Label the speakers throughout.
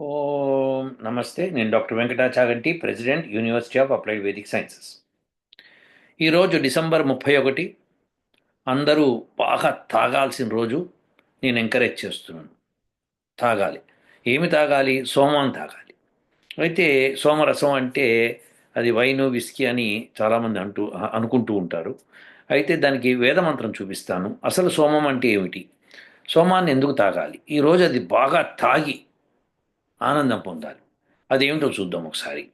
Speaker 1: ఓం నమస్తే నేను doctor Venkatachaganti president university of applied Vedic sciences. ఈరోజు డిసెంబర్ ముప్పై ఒకటి అందరూ బాగా తాగాల్సిన రోజు నేను ఎంకరేజ్ చేస్తున్నాను. తాగాలి. ఏమి తాగాలి? సోమం తాగాలి. అయితే సోమరసం అంటే అది వైను విస్కీ అని చాలామంది అంటూ అనుకుంటూ ఉంటారు. అయితే దానికి వేదమంత్రం చూపిస్తాను. అసలు సోమం అంటే ఏమిటి? సోమాన్ని ఎందుకు తాగాలి? ఈరోజు అది బాగా తాగి ఆనందం పొందాలి. అదేమిటో చూద్దాం ఒకసారి.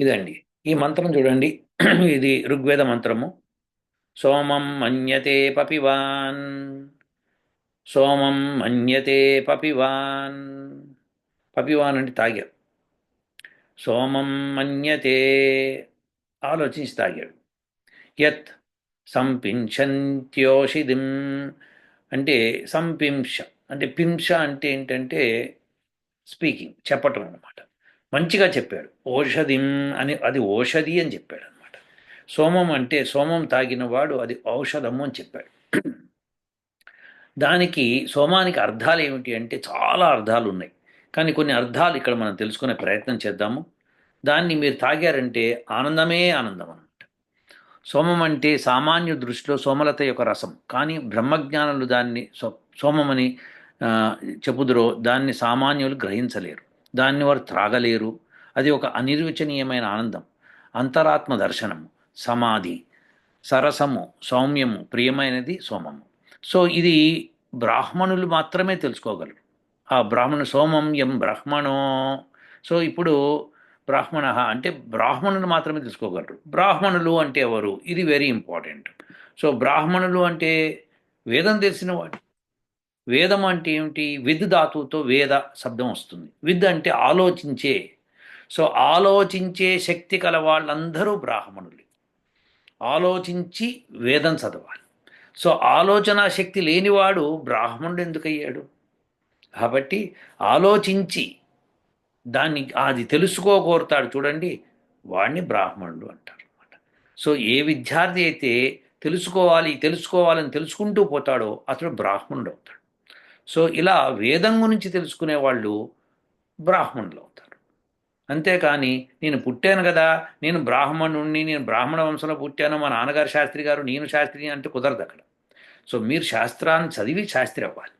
Speaker 1: ఇదండి. ఈ మంత్రం చూడండి. ఇది ఋగ్వేద మంత్రము. సోమం మన్యతే పపివాన్. సోమం మన్యతే పపివాన్. పపివాన్ అంటే తాగాడు సోమం మన్యతే ఆలోచించి తాగాడు యత్ సంపించంత్యోషిదిం అంటే సంపింష అంటే పింష అంటే ఏంటంటే స్పీకింగ్ చెప్పటం అనమాట మంచిగా చెప్పాడు. ఔషధిం అని అది ఔషధి అని చెప్పాడు అనమాట సోమం అంటే సోమం తాగిన వాడు అది ఔషధము అని చెప్పాడు. దానికి సోమానికి అర్థాలు ఏమిటి అంటే చాలా అర్థాలు ఉన్నాయి. కానీ కొన్ని అర్థాలు ఇక్కడ మనం తెలుసుకునే ప్రయత్నం చేద్దాము. దాన్ని మీరు తాగారంటే ఆనందమే ఆనందం అన్నమాట. సోమం అంటే సామాన్య దృష్టిలో సోమలత యొక్క రసం. కానీ బ్రహ్మజ్ఞానులు దాన్ని సో సోమమని చెప్పుదురో దాన్ని సామాన్యులు గ్రహించలేరు. దాన్ని వారు త్రాగలేరు. అది ఒక అనిర్వచనీయమైన ఆనందం. అంతరాత్మ దర్శనము సమాధి సరసము సౌమ్యము ప్రియమైనది సోమము. సో ఇది బ్రాహ్మణులు మాత్రమే తెలుసుకోగలరు. ఆ బ్రాహ్మణు సోమం ఎం బ్రాహ్మణో. సో ఇప్పుడు బ్రాహ్మణ అంటే బ్రాహ్మణులు మాత్రమే తెలుసుకోగలరు. బ్రాహ్మణులు అంటే ఎవరు? ఇది వెరీ ఇంపార్టెంట్ సో బ్రాహ్మణులు అంటే వేదం తెలిసిన వాడు వేదం అంటే ఏమిటి? విద్ ధాతువుతో వేద శబ్దం వస్తుంది. విద్ అంటే ఆలోచించే. సో ఆలోచించే శక్తి కల వాళ్ళందరూ బ్రాహ్మణులు. ఆలోచించి వేదం చదవాలి. సో ఆలోచన శక్తి లేనివాడు బ్రాహ్మణుడు ఎందుకయ్యాడు? కాబట్టి ఆలోచించి దాన్ని అది తెలుసుకోగోరుతాడు చూడండి. వాడిని బ్రాహ్మణుడు అంటారు అనమాట సో ఏ విద్యార్థి అయితే తెలుసుకోవాలి తెలుసుకోవాలని తెలుసుకుంటూ పోతాడో అతడు బ్రాహ్మణుడు అవుతాడు. సో ఇలా వేదం గురించి తెలుసుకునే వాళ్ళు బ్రాహ్మణులు అవుతారు. అంతేకాని నేను పుట్టాను కదా నేను బ్రాహ్మణుణ్ణి నేను బ్రాహ్మణ వంశంలో పుట్టాను మా నాన్నగారు శాస్త్రి గారు నేను శాస్త్రి అంటే కుదరదు అక్కడ. సో మీరు శాస్త్రాన్ని చదివి శాస్త్రి అవ్వాలి.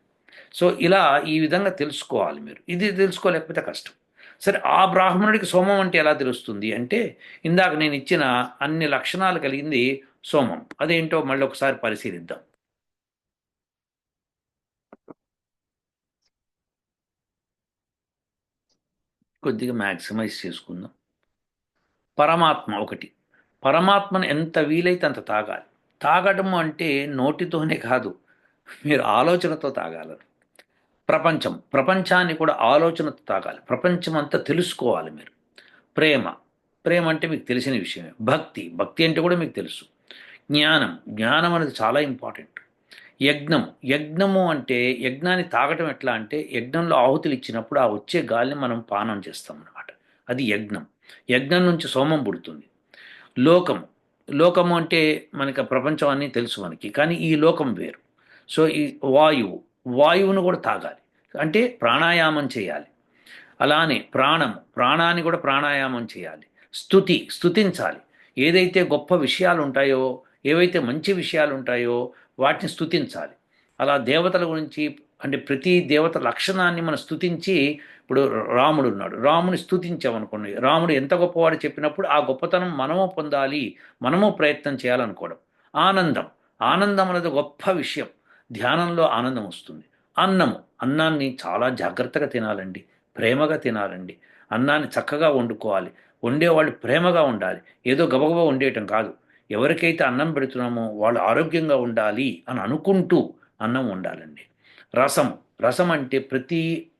Speaker 1: సో ఇలా ఈ విధంగా తెలుసుకోవాలి మీరు. ఇది తెలుసుకోలేకపోతే కష్టం. సరే ఆ బ్రాహ్మణుడికి సోమం అంటే ఎలా తెలుస్తుంది అంటే ఇందాక నేను ఇచ్చిన అన్ని లక్షణాలు కలిగింది సోమం. అదేంటో మళ్ళీ ఒకసారి పరిశీలిద్దాం. కొద్దిగా మ్యాక్సిమైజ్ చేసుకుందాం. పరమాత్మ ఒకటి. పరమాత్మను ఎంత వీలైతే అంత తాగాలి. తాగడం అంటే నోటితోనే కాదు మీరు ఆలోచనతో తాగాలని. ప్రపంచం ప్రపంచాన్ని కూడా ఆలోచనతో తాగాలి ప్రపంచం అంతా తెలుసుకోవాలి మీరు. ప్రేమ. ప్రేమ అంటే మీకు తెలిసిన విషయమే. భక్తి. భక్తి అంటే కూడా మీకు తెలుసు. జ్ఞానం. జ్ఞానం అనేది చాలా ఇంపార్టెంట్. యజ్ఞం. యజ్ఞము అంటే యజ్ఞాన్ని తాగటం ఎట్లా అంటే యజ్ఞంలో ఆహుతులు ఇచ్చినప్పుడు ఆ వచ్చే గాలిని మనం పానం చేస్తాం అనమాట అది యజ్ఞం. యజ్ఞం నుంచి సోమం పుడుతుంది. లోకము లోకము అంటే మనకి ప్రపంచం అన్నీ తెలుసు మనకి. కానీ ఈ లోకం వేరు. సో ఈ వాయువు. వాయువును కూడా తాగాలి. అంటే ప్రాణాయామం చేయాలి. అలానే ప్రాణము ప్రాణాన్ని కూడా ప్రాణాయామం చేయాలి. స్థుతి స్థుతించాలి ఏదైతే గొప్ప విషయాలు ఉంటాయో ఏవైతే మంచి విషయాలు ఉంటాయో వాటిని స్థుతించాలి అలా దేవతల గురించి అంటే ప్రతి దేవత లక్షణాన్ని మనం స్థుతించి ఇప్పుడు రాముడు ఉన్నాడు రాముని స్థుతించామనుకోండి రాముడు ఎంత గొప్పవాడు చెప్పినప్పుడు ఆ గొప్పతనం మనము పొందాలి మనము ప్రయత్నం చేయాలనుకోవడం. ఆనందం. ఆనందం అనేది గొప్ప విషయం. ధ్యానంలో ఆనందం వస్తుంది. అన్నము. అన్నాన్ని చాలా జాగ్రత్తగా తినాలండి. ప్రేమగా తినాలండి. అన్నాన్ని చక్కగా వండుకోవాలి. వండేవాళ్ళు ప్రేమగా ఉండాలి. ఏదో గబగబా వండేయటం కాదు. ఎవరికైతే అన్నం పెడుతున్నామో వాళ్ళు ఆరోగ్యంగా ఉండాలి అని అనుకుంటూ అన్నం ఉండాలండి రసం. రసం అంటే ప్రతి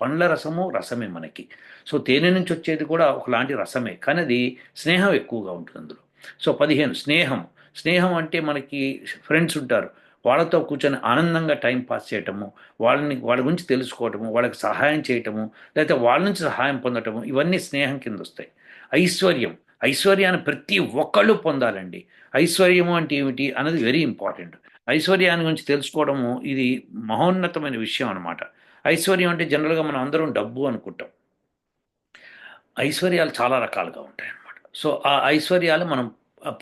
Speaker 1: పండ్ల రసము రసమే మనకి. సో తేనె నుంచి వచ్చేది కూడా ఒకలాంటి రసమే. కానీ అది స్నేహం ఎక్కువగా ఉంటుంది అందులో. సో పదిహేను. స్నేహం. స్నేహం అంటే మనకి ఫ్రెండ్స్ ఉంటారు. వాళ్ళతో కూర్చొని ఆనందంగా టైం పాస్ చేయటము వాళ్ళని వాళ్ళ గురించి తెలుసుకోవటము వాళ్ళకి సహాయం చేయటము లేకపోతే వాళ్ళ నుంచి సహాయం పొందటము ఇవన్నీ స్నేహం కింద వస్తాయి. ఐశ్వర్యం. ఐశ్వర్యాన్ని ప్రతి ఒక్కళ్ళు పొందాలండి. ఐశ్వర్యము అంటే ఏమిటి అన్నది వెరీ ఇంపార్టెంట్ ఐశ్వర్యాన్ని గురించి తెలుసుకోవడము ఇది మహోన్నతమైన విషయం అనమాట ఐశ్వర్యం అంటే జనరల్గా మనం అందరం డబ్బు అనుకుంటాం. ఐశ్వర్యాలు చాలా రకాలుగా ఉంటాయి అన్నమాట సో ఆ ఐశ్వర్యాలు మనం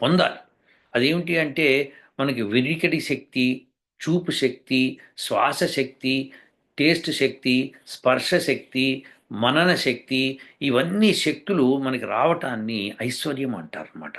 Speaker 1: పొందాలి. అదేమిటి అంటే మనకి వినికిడి శక్తి చూపు శక్తి శ్వాస శక్తి టేస్ట్ శక్తి స్పర్శ శక్తి మనన శక్తి ఇవన్నీ శక్తులు మనకి రావటాన్ని ఐశ్వర్యం అంటారనమాట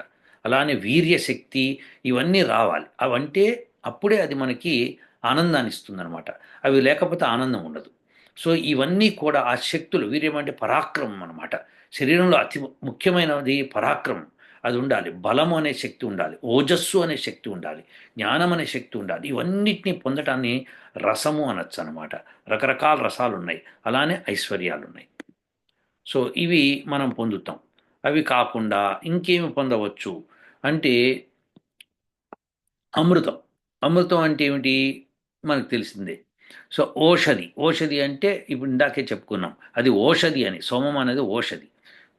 Speaker 1: అలానే వీర్య శక్తి ఇవన్నీ రావాలి. అవంటే అప్పుడే అది మనకి ఆనందాన్ని ఇస్తుందన్నమాట. అవి లేకపోతే ఆనందం ఉండదు. సో ఇవన్నీ కూడా ఆ శక్తులు వీర్యం అంటే పరాక్రమం అనమాట శరీరంలో అతి ముఖ్యమైనది పరాక్రమం. అది ఉండాలి బలము అనే శక్తి ఉండాలి. ఓజస్సు అనే శక్తి ఉండాలి. జ్ఞానం అనే శక్తి ఉండాలి. ఇవన్నిటినీ పొందటాన్ని రసము అనొచ్చు అనమాట రకరకాల రసాలు ఉన్నాయి అలానే ఐశ్వర్యాలు ఉన్నాయి సో ఇవి మనం పొందుతాం. అవి కాకుండా ఇంకేమి పొందవచ్చు అంటే అమృతం. అమృతం అంటే ఏమిటి? మనకు తెలిసిందే. సో ఓషధి. ఓషధి అంటే ఇప్పుడు ఇందాకే చెప్పుకున్నాం. అది ఓషధి అని. సోమం అనేది ఓషధి.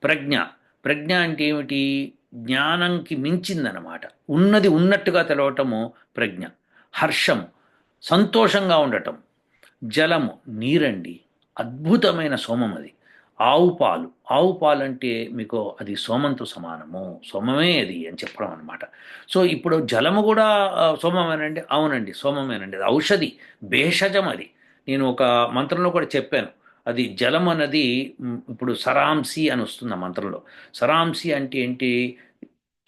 Speaker 1: ప్రజ్ఞ. ప్రజ్ఞ అంటే ఏమిటి? జ్ఞానంకి మించిందనమాట ఉన్నది ఉన్నట్టుగా తెలవటము ప్రజ్ఞ. హర్షము సంతోషంగా ఉండటం. జలము నీరండి. అద్భుతమైన సోమం అది. ఆవు పాలు. ఆవు పాలు అంటే మీకు అది సోమంతో సమానము. సోమమే అది అని చెప్పడం అనమాట సో ఇప్పుడు జలము కూడా సోమమేనండి? అవునండి. సోమమేనండి. అది ఔషధి. భేషజం అది. నేను ఒక మంత్రంలో కూడా చెప్పాను. అది జలం అన్నది ఇప్పుడు సరాంసి అని వస్తుంది ఆ మంత్రంలో. సరాంసి అంటే ఏంటి?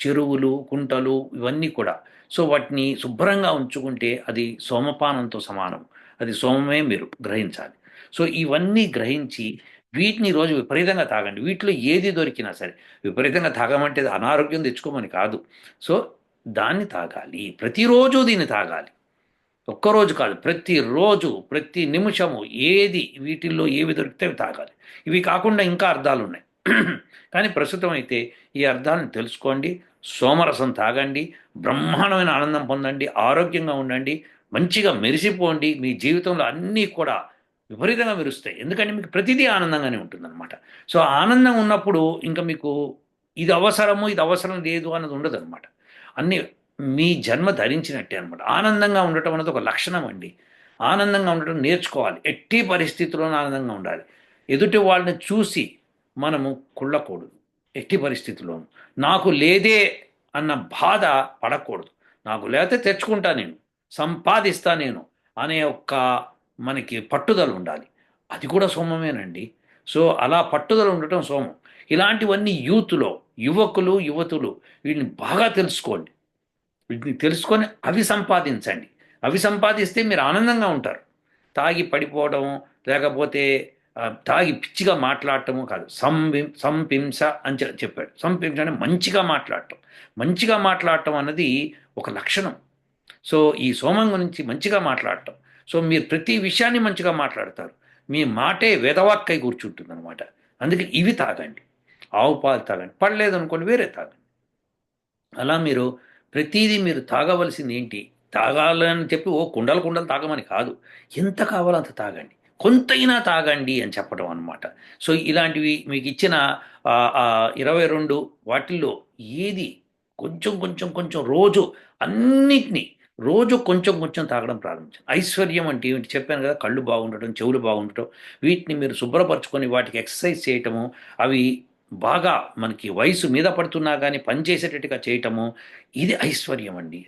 Speaker 1: చెరువులు కుంటలు ఇవన్నీ కూడా. సో వాటిని శుభ్రంగా ఉంచుకుంటే అది సోమపానంతో సమానం. అది సోమమే మీరు గ్రహించాలి. సో ఇవన్నీ గ్రహించి వీటిని రోజు విపరీతంగా తాగండి. వీటిలో ఏది దొరికినా సరే. విపరీతంగా తాగమంటే అది అనారోగ్యం తెచ్చుకోమని కాదు. సో దాన్ని తాగాలి. ప్రతిరోజు దీన్ని తాగాలి. ఒక్కరోజు కాదు ప్రతిరోజు ప్రతి నిమిషము ఏది వీటిల్లో ఏవి దొరికితే అవి తాగాలి. ఇవి కాకుండా ఇంకా అర్థాలు ఉన్నాయి. కానీ ప్రస్తుతం అయితే ఈ అర్థాలను తెలుసుకోండి సోమరసం తాగండి బ్రహ్మాండమైన ఆనందం పొందండి ఆరోగ్యంగా ఉండండి మంచిగా మెరిసిపోండి మీ జీవితంలో అన్నీ కూడా విపరీతంగా మెరుస్తాయి. ఎందుకంటే మీకు ప్రతిదీ ఆనందంగానే ఉంటుందన్నమాట. సో ఆనందం ఉన్నప్పుడు ఇంకా మీకు ఇది అవసరము ఇది అవసరం లేదు అన్నది ఉండదు అనమాట అన్నీ మీ జన్మ ధరించినట్టే అనమాట ఆనందంగా ఉండటం అనేది ఒక లక్షణం అండి. ఆనందంగా ఉండటం నేర్చుకోవాలి. ఎట్టి పరిస్థితుల్లోనూ ఆనందంగా ఉండాలి. ఎదుటి వాళ్ళని చూసి మనము కుళ్ళకూడదు. ఎట్టి పరిస్థితుల్లోనూ. నాకు లేదే అన్న బాధ పడకూడదు. నాకు లేకపోతే తెచ్చుకుంటా నేను. సంపాదిస్తా నేను అనే ఒక్క మనకి పట్టుదల ఉండాలి. అది కూడా సోమమేనండి. సో అలా పట్టుదల ఉండటం సోమం. ఇలాంటివన్నీ యూత్లో యువకులు యువతులు వీటిని బాగా తెలుసుకోండి. తెలుసుకొని అవి సంపాదించండి. అవి సంపాదిస్తే మీరు ఆనందంగా ఉంటారు. తాగి పడిపోవడం లేకపోతే తాగి పిచ్చిగా మాట్లాడటము కాదు. సంవి సంపింస అని చెప్పాడు. సంపింస అంటే మంచిగా మాట్లాడటం. మంచిగా మాట్లాడటం అన్నది ఒక లక్షణం. సో ఈ సోమం గురించి మంచిగా మాట్లాడటం. సో మీరు ప్రతి విషయాన్ని మంచిగా మాట్లాడతారు. మీ మాటే వేదవాక్కై కూర్చుంటుంది అనమాట అందుకే ఇవి తాగండి. ఆవు పాలు తాగండి. పడలేదు అనుకోండి వేరే తాగండి. అలా మీరు ప్రతిదీ మీరు తాగవలసింది ఏంటి తాగాలని చెప్పి ఓ కుండలు కుండలు తాగమని కాదు. ఎంత కావాలో అంత తాగండి. కొంతైనా తాగండి అని చెప్పడం అనమాట సో ఇలాంటివి మీకు ఇచ్చిన ఇరవై రెండు వాటిల్లో ఏది కొంచెం కొంచెం కొంచెం రోజు అన్నిటినీ రోజు కొంచెం కొంచెం తాగడం ప్రారంభించాను ఐశ్వర్యం అంటే ఏమిటి? చెప్పాను కదా కళ్ళు బాగుండటం చెవులు బాగుండటం. వీటిని మీరు శుభ్రపరచుకొని వాటికి ఎక్సర్సైజ్ చేయటము అవి బాగా మనకి వయసు మీద పడుతున్నా కానీ పనిచేసేటట్టుగా చేయటము ఇది ఐశ్వర్యం అండి.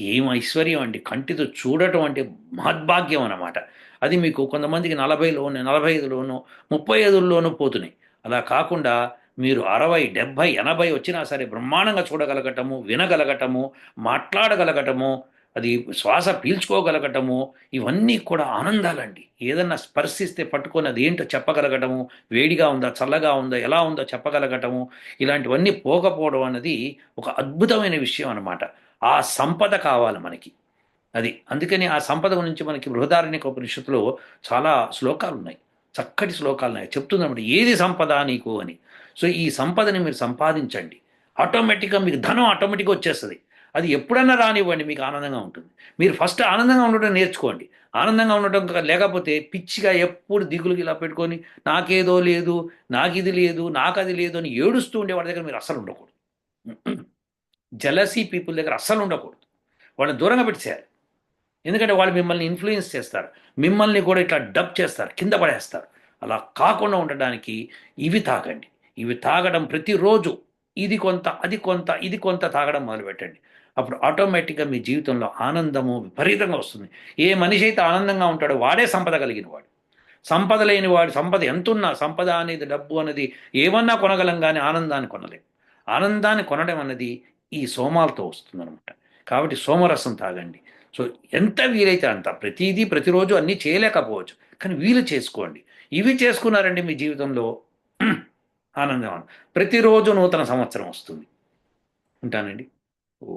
Speaker 1: ఏం ఐశ్వర్యం అండి? కంటితో చూడటం అంటే మహద్భాగ్యం అన్నమాట. అది మీకు కొంతమందికి నలభైలోనూ నలభై ఐదులోనూ ముప్పై ఐదుల్లోనూ పోతున్నాయి. అలా కాకుండా మీరు అరవై డెబ్భై ఎనభై వచ్చినా సరే బ్రహ్మాండంగా చూడగలగటము వినగలగటము మాట్లాడగలగటము అది శ్వాస పీల్చుకోగలగటము ఇవన్నీ కూడా ఆనందాలండి. ఏదన్నా స్పర్శిస్తే పట్టుకొని అది ఏంటో చెప్పగలగటము వేడిగా ఉందా చల్లగా ఉందా ఎలా ఉందో చెప్పగలగటము ఇలాంటివన్నీ పోకపోవడం అన్నది ఒక అద్భుతమైన విషయం అన్నమాట. ఆ సంపద కావాలి మనకి. అది అందుకని ఆ సంపద గురించి మనకి బృహదారణ్యక ఉపనిషత్తులో చాలా శ్లోకాలు ఉన్నాయి చక్కటి శ్లోకాలు ఉన్నాయి చెప్తుందన్నమాట ఏది సంపద నీకు అని. సో ఈ సంపదని మీరు సంపాదించండి. ఆటోమేటిక్గా మీకు ధనం ఆటోమేటిక్గా వచ్చేస్తుంది. అది ఎప్పుడన్నా రానివ్వండి మీకు ఆనందంగా ఉంటుంది. మీరు ఫస్ట్ ఆనందంగా ఉండటం నేర్చుకోండి. ఆనందంగా ఉండటం లేకపోతే పిచ్చిగా ఎప్పుడు దిగులుకి ఇలా పెట్టుకొని నాకేదో లేదు నాకు ఇది లేదు నాకు అది లేదు అని ఏడుస్తూ ఉండే వాడి దగ్గర మీరు అస్సలు ఉండకూడదు. జలసీ పీపుల్ దగ్గర అస్సలు ఉండకూడదు. వాళ్ళని దూరంగా పెట్టేయాలి ఎందుకంటే వాళ్ళు మిమ్మల్ని ఇన్ఫ్లుయెన్స్ చేస్తారు. మిమ్మల్ని కూడా ఇట్లా డబ్ చేస్తారు కింద పడేస్తారు. అలా కాకుండా ఉండడానికి ఇవి తాగండి. ఇవి తాగడం ప్రతిరోజు. ఇది కొంత అది కొంత ఇది కొంత తాగడం మొదలుపెట్టండి. అప్పుడు ఆటోమేటిక్గా మీ జీవితంలో ఆనందము విపరీతంగా వస్తుంది. ఏ మనిషి అయితే ఆనందంగా ఉంటాడో వాడే సంపద కలిగిన వాడు. సంపద లేని వాడు సంపద ఎంతున్నా సంపద అనేది డబ్బు అనేది ఏమన్నా కొనగలం కానీ ఆనందాన్ని కొనలేం. ఆనందాన్ని కొనడం అనేది ఈ సోమాలతో వస్తుందన్నమాట. కాబట్టి సోమరసం తాగండి. సో ఎంత వీలైతే అంత ప్రతిదీ ప్రతిరోజు అన్నీ చేయలేకపోవచ్చు. కానీ వీలు చేసుకోండి. ఇవి చేసుకున్నారండి మీ జీవితంలో ఆనందం. ప్రతిరోజు నూతన సంవత్సరం వస్తుంది. ఉంటానండి. ఓ